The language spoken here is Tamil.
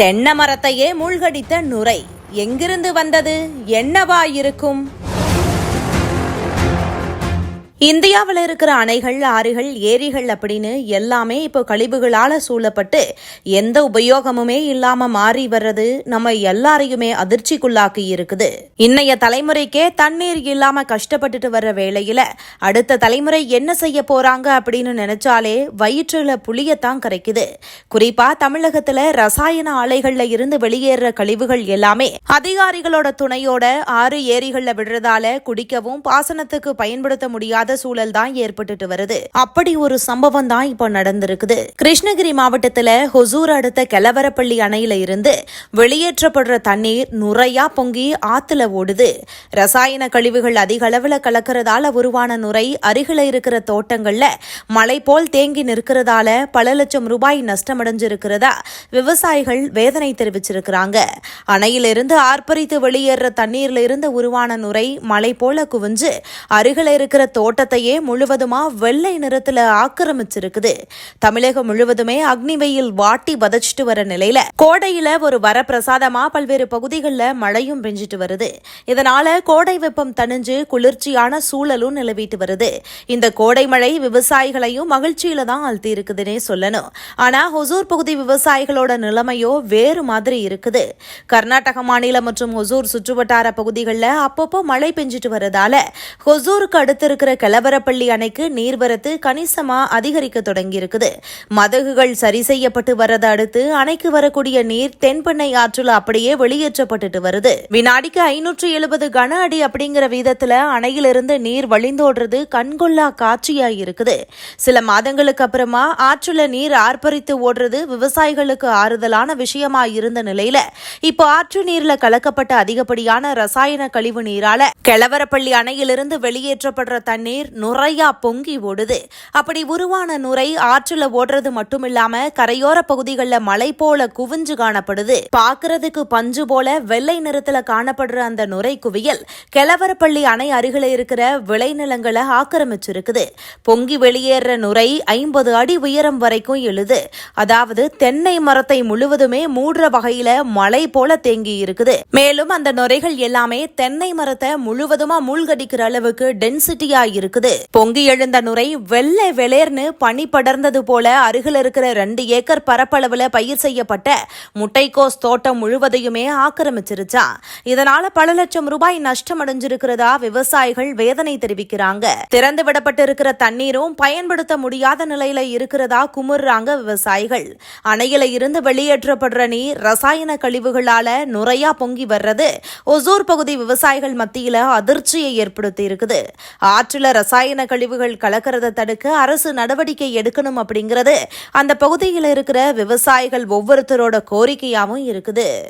தென்னை மரத்தையே மூழ்கடித்த நுரை எங்கிருந்து வந்தது? என்னவா இருக்கும் இந்தியாவில் இருக்கிற அணைகள் ஆறுகள் ஏரிகள் அப்படின்னு எல்லாமே இப்போ கழிவுகளால சூழப்பட்டு எந்த உபயோகமுமே இல்லாம மாறி வர்றது நம்ம எல்லாரையுமே அதிர்ச்சிக்குள்ளாக்கி இருக்குது. இன்னைய தலைமுறைக்கே தண்ணீர் இல்லாம கஷ்டப்பட்டுட்டு வர்ற வேளையில் அடுத்த தலைமுறை என்ன செய்ய போறாங்க அப்படின்னு நினைச்சாலே வயிற்றில் புளியத்தான் கரைக்குது. குறிப்பா தமிழகத்துல ரசாயன ஆலைகள்ல இருந்து வெளியேற கழிவுகள் எல்லாமே அதிகாரிகளோட துணையோட ஆறு ஏரிகளில் விடுறதால குடிக்கவும் பாசனத்துக்கு பயன்படுத்த முடியாத சூழல் தான் ஏற்பட்டுட்டு வருது. அப்படி ஒரு சம்பவம் தான் இப்போ நடந்திருக்குது. கிருஷ்ணகிரி மாவட்டத்துல ஹொசூர் அடுத்த கெலவரப்பள்ளி அணையில இருந்து வெளியேற்றப்படுற தண்ணீர் நுரையா பொங்கி ஆத்துல ஓடுது. ரசாயன கழிவுகள் அதிக அளவுல கலக்கிறதால உருவான நுரை அருகில இருக்கிற தோட்டங்கள்ல மலை போல் தேங்கி நிற்கிறதால பல லட்சம் ரூபாய் நஷ்டமடைஞ்சிருக்கிறதா விவசாயிகள் வேதனை தெரிவிச்சிருக்கிறாங்க. அணையிலிருந்து ஆர்ப்பரித்து வெளியேற தண்ணீர்ல இருந்து உருவான நுரை மலை போல குவிஞ்சு அருகில இருக்கிற மாவட்டத்தையே முழுவதுமா வெள்ளை நிறத்துல ஆக்கிரமிச்சிருக்குது. தமிழகம் முழுவதுமே அக்னி வெயில் வாட்டி வதச்சிட்டு வர நிலையில கோடையில ஒரு வரப்பிரசாதமா பல்வேறு பகுதிகளில் மழையும் பெஞ்சிட்டு வருது. இதனால கோடை வெப்பம் தணிஞ்சு குளிர்ச்சியான சூழலும் நிலவிட்டு வருது. இந்த கோடை மழை விவசாயிகளையும் மகிழ்ச்சியில தான் அழுத்தி இருக்குதுன்னே சொல்லணும். ஆனா ஹொசூர் பகுதி விவசாயிகளோட நிலைமையோ வேறு மாதிரி இருக்குது. கர்நாடக மாநிலம் மற்றும் ஹொசூர் சுற்றுவட்டார பகுதிகளில் அப்பப்போ மழை பெஞ்சிட்டு வரதால ஹொசூருக்கு அடுத்து இருக்கிற கலவரப்பள்ளி அணைக்கு நீர்வரத்து கணிசமா அதிகரிக்க தொடங்கி இருக்குது மதகுகள் சரி செய்யப்பட்டு வரதை அடுத்து அணைக்கு வரக்கூடிய நீர் தென்பெண்ணை ஆற்றில் அப்படியே வெளியேற்றப்பட்டுட்டு வருது. வினாடிக்கு ஐநூற்று எழுபது கன அடி அப்படிங்கிற வீதத்துல அணையிலிருந்து நீர் வழிந்தோடுறது கண்கொள்ளா காட்சியா இருக்குது சில மாதங்களுக்கு அப்புறமா ஆற்றுல நீர் ஆர்ப்பரித்து ஓடுறது விவசாயிகளுக்கு ஆறுதலான விஷயமா இருந்த நிலையில இப்போ ஆற்று நீர்ல கலக்கப்பட்ட அதிகப்படியான ரசாயன கழிவு நீரால கிளவரப்பள்ளி அணையிலிருந்து வெளியேற்றப்படுற தண்ணீர் நுரையா பொங்கி ஓடுது. அப்படி உருவான நுரை ஆற்றுல ஓடுறது மட்டுமில்லாம கரையோர பகுதிகளில் மலை போல குவிஞ்சு காணப்படுது. பாக்குறதுக்கு பஞ்சு போல வெள்ளை நிறத்துல காணப்படுற அந்த நுரை குவியல் கெலவரப்பள்ளி அணை அருகில இருக்கிற விளைநிலங்களை ஆக்கிரமிச்சிருக்குது. பொங்கி வெளியேற நுரை ஐம்பது அடி உயரம் வரைக்கும் எழுது. அதாவது தென்னை மரத்தை முழுவதுமே மூடுற வகையில மலை போல தேங்கி இருக்குது. மேலும் அந்த நுரைகள் எல்லாமே தென்னை மரத்தை முழுவதுமா மூழ்கடிக்கிற அளவுக்கு டென்சிட்டியா இருக்குது. பொங்கி எழுந்த நுரை வெள்ளை வெளேர்னு பனி படர்ந்தது போல அருகில் இருக்கிற ரெண்டு ஏக்கர் பரப்பளவுல பயிர் செய்யப்பட்ட முட்டைக்கோஸ் தோட்டம் முழுவதையுமே ஆக்கிரமிச்சிருச்சான் இதனால பல லட்சம் ரூபாய் நஷ்டம் அடைஞ்சிருக்கிறதா விவசாயிகள் வேதனை தெரிவிக்கிறாங்க. திறந்து விடப்பட்டிருக்கிற தண்ணீரும் பயன்படுத்த முடியாத நிலையில இருக்கிறதா குமுறுறாங்க விவசாயிகள். அணையில இருந்து வெளியேற்றப்படுற நீர் ரசாயன கழிவுகளால நுரையா பொங்கி வர்றது ஒசூர் பகுதி விவசாயிகள் மத்தியில அதிர்ச்சியை ஏற்படுத்தி இருக்குது ஆற்றில ரசாயன கழிவுகள் கலக்கிறத தடுக்க அரசு நடவடிக்கை எடுக்கணும் அப்படிங்கிறது. அந்த பகுதியில் இருக்கிற விவசாயிகள் ஒவ்வொருத்தரோட கோரிக்கையாகவும் இருக்குது.